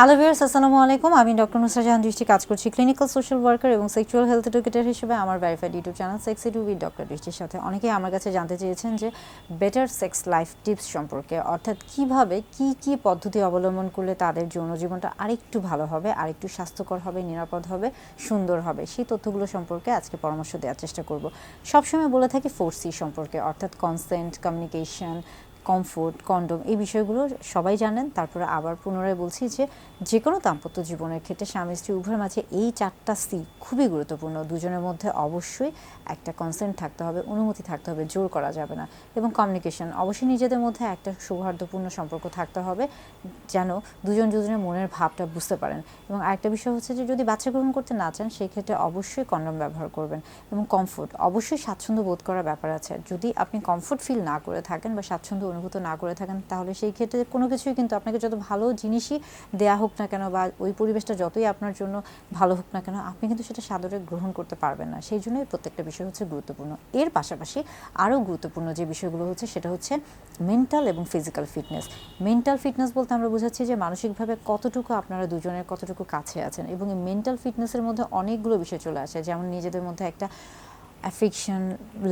Hello viewers আসসালামু আলাইকুম আমি ডক্টর নুসরা জাহান দৃষ্টি কাজ করছি ক্লিনিক্যাল সোশ্যাল ওয়ার্কার এবং সেক্সুয়াল হেলথ এডুকেটর হিসেবে আমার verified YouTube channel sexy too with doctor দৃষ্টির সাথে। অনেকেই আমার কাছে জানতে চেয়েছেন যে বেটার সেক্স লাইফ টিপস সম্পর্কে, অর্থাৎ কীভাবে কি কি পদ্ধতি অবলম্বন করলে তাদের যৌন জীবনটা আরেকটু ভালো হবে, আরেকটু স্বাস্থ্যকর হবে, নিরাপদ হবে, সুন্দর হবে, সেই তথ্যগুলো সম্পর্কে আজকে পরামর্শ দেওয়ার চেষ্টা করব। সবসময় বলে থাকি ফোর সি সম্পর্কে, অর্থাৎ কনসেন্ট কমিউনিকেশন কমফোর্ট কন্ডম এই বিষয়গুলো সবাই জানেন। তারপরে আবার পুনরায় বলছি যে যে কোনো দাম্পত্য জীবনের ক্ষেত্রে স্বামী স্ত্রী উভয়ের মাঝে এই চারটা সি খুবই গুরুত্বপূর্ণ। দুজনের মধ্যে অবশ্যই একটা কনসেন্ট থাকতে হবে, অনুমতি থাকতে হবে, জোর করা যাবে না। এবং কমিউনিকেশন অবশ্যই নিজেদের মধ্যে একটা সৌহার্দ্যপূর্ণ সম্পর্ক থাকতে হবে, যেন দুজন দুজনের মনের ভাবটা বুঝতে পারেন। এবং আরেকটা বিষয় হচ্ছে যে যদি বাচ্চা গ্রহণ করতে না চান, সেক্ষেত্রে অবশ্যই কন্ডম ব্যবহার করবেন। এবং কমফোর্ট অবশ্যই স্বাচ্ছন্দ্য বোধ করার ব্যাপার আছে। যদি আপনি কমফোর্ট ফিল না করে থাকেন বা স্বাচ্ছন্দ্য অনুভূত না করে থাকেন, তাহলে সেই ক্ষেত্রে কোনো কিছুই কিন্তু আপনাকে যত ভালো জিনিসই দেয়া হোক না কেন বা ওই পরিবেশটা যতই আপনার জন্য ভালো হোক না কেন, আপনি কিন্তু সেটা সাদরে গ্রহণ করতে পারবেন না। সেই জন্যই প্রত্যেকটা বিষয় হচ্ছে গুরুত্বপূর্ণ। এর পাশাপাশি আরও গুরুত্বপূর্ণ যে বিষয়গুলো হচ্ছে সেটা হচ্ছে মেন্টাল এবং ফিজিক্যাল ফিটনেস মেন্টাল ফিটনেস বলতে আমরা বোঝাচ্ছি যে মানসিকভাবে কতটুকু আপনারা দুজনের কতটুকু কাছে আছেন এবং এই মেন্টাল ফিটনেসের মধ্যে অনেকগুলো বিষয় চলে আসে। যেমন নিজেদের মধ্যে একটা অ্যাফিকশন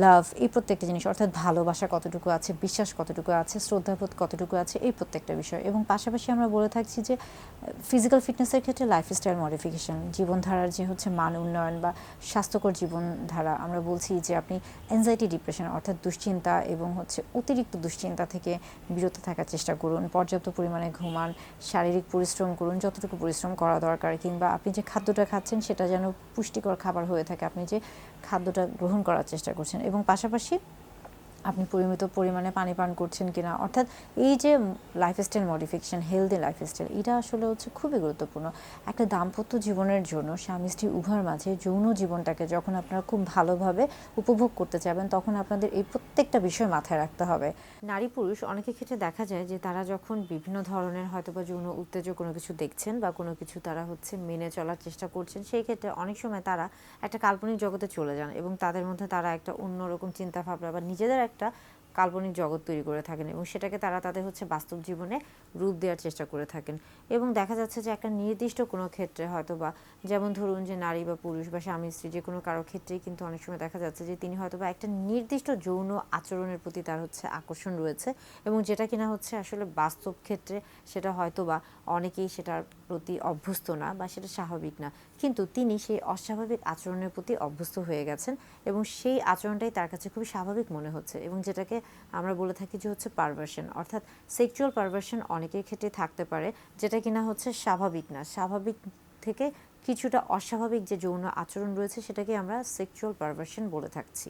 লাভ এই প্রত্যেকটা জিনিস, অর্থাৎ ভালোবাসা কতটুকু আছে, বিশ্বাস কতটুকু আছে, শ্রদ্ধাবোধ কতটুকু আছে, এই প্রত্যেকটা বিষয়। এবং পাশাপাশি আমরা বলে থাকছি যে ফিজিক্যাল ফিটনেসের ক্ষেত্রে লাইফস্টাইল মডিফিকেশন জীবনধারার যে হচ্ছে মান উন্নয়ন বা স্বাস্থ্যকর জীবনধারা, আমরা বলছি যে আপনি অ্যাংজাইটি ডিপ্রেশন অর্থাৎ দুশ্চিন্তা এবং হচ্ছে অতিরিক্ত দুশ্চিন্তা থেকে বিরত থাকার চেষ্টা করুন, পর্যাপ্ত পরিমাণে ঘুমান, শারীরিক পরিশ্রম করুন, যতটুকু পরিশ্রম করা দরকার, কিংবা আপনি যে খাদ্যটা খাচ্ছেন সেটা যেন পুষ্টিকর খাবার হয়ে থাকে, আপনি যে খাদ্যটা গ্রহণ করার চেষ্টা করছেন এবং পাশাপাশি আপনি পরিমিত পরিমাণে পানি পান করছেন কিনা? অর্থাৎ এই যে লাইফস্টাইল মডিফিকেশন হেলদি লাইফস্টাইল এটা আসলে হচ্ছে খুবই গুরুত্বপূর্ণ। একটা দাম্পত্য জীবনের জন্য স্বামী স্ত্রী উভয়ের মাঝে যৌন জীবনটাকে যখন আপনারা খুব ভালোভাবে উপভোগ করতে চাবেন, তখন আপনাদের এই প্রত্যেকটা বিষয় মাথায় রাখতে হবে। নারী পুরুষ, অনেকের ক্ষেত্রে দেখা যায় যে তারা যখন বিভিন্ন ধরনের হয়তো বা যৌন উত্তেজক কোনো কিছু দেখছেন বা কোনো কিছু তারা হচ্ছে মেনে চলার চেষ্টা করছেন, সেই ক্ষেত্রে অনেক সময় তারা একটা কাল্পনিক জগতে চলে যান এবং তাদের মধ্যে তারা একটা অন্যরকম চিন্তা ভাবনা বা নিজেদের একটা কাল্পনিক জগৎ তৈরি করে থাকেন এবং সেটাকে তারা তাদের হচ্ছে বাস্তব জীবনে রূপ দেওয়ার চেষ্টা করে থাকেন। এবং দেখা যাচ্ছে যে একটা নির্দিষ্ট কোনো ক্ষেত্রে হয়তো বা যেমন ধরুন যে নারী বা পুরুষ বা স্বামী, স্ত্রী যে কোনো কারও ক্ষেত্রেই কিন্তু অনেক সময় দেখা যাচ্ছে যে তিনি হয়তো বা একটা নির্দিষ্ট যৌন আচরণের প্রতি তার হচ্ছে আকর্ষণ রয়েছে এবং যেটা কিনা হচ্ছে আসলে বাস্তব ক্ষেত্রে সেটা হয়তো বা অনেকেই সেটার প্রতি অভ্যস্ত না বা সেটা স্বাভাবিক না। কিন্তু তিনি সেই অস্বাভাবিক আচরণের প্রতি অভ্যস্ত হয়ে গেছেন এবং সেই আচরণটাই তার কাছে খুবই স্বাভাবিক মনে হচ্ছে এবং যেটাকে আমরা বলে থাকি যে হচ্ছে পারভার্সন অর্থাৎ সেক্সুয়াল পারভার্সন অনেকের ক্ষেত্রে থাকতে পারে, যেটা কিনা হচ্ছে স্বাভাবিক না। স্বাভাবিক থেকে কিছুটা অস্বাভাবিক যে যৌন আচরণ রয়েছে, সেটাকে আমরা সেক্সুয়াল পারভার্সন বলে থাকছি।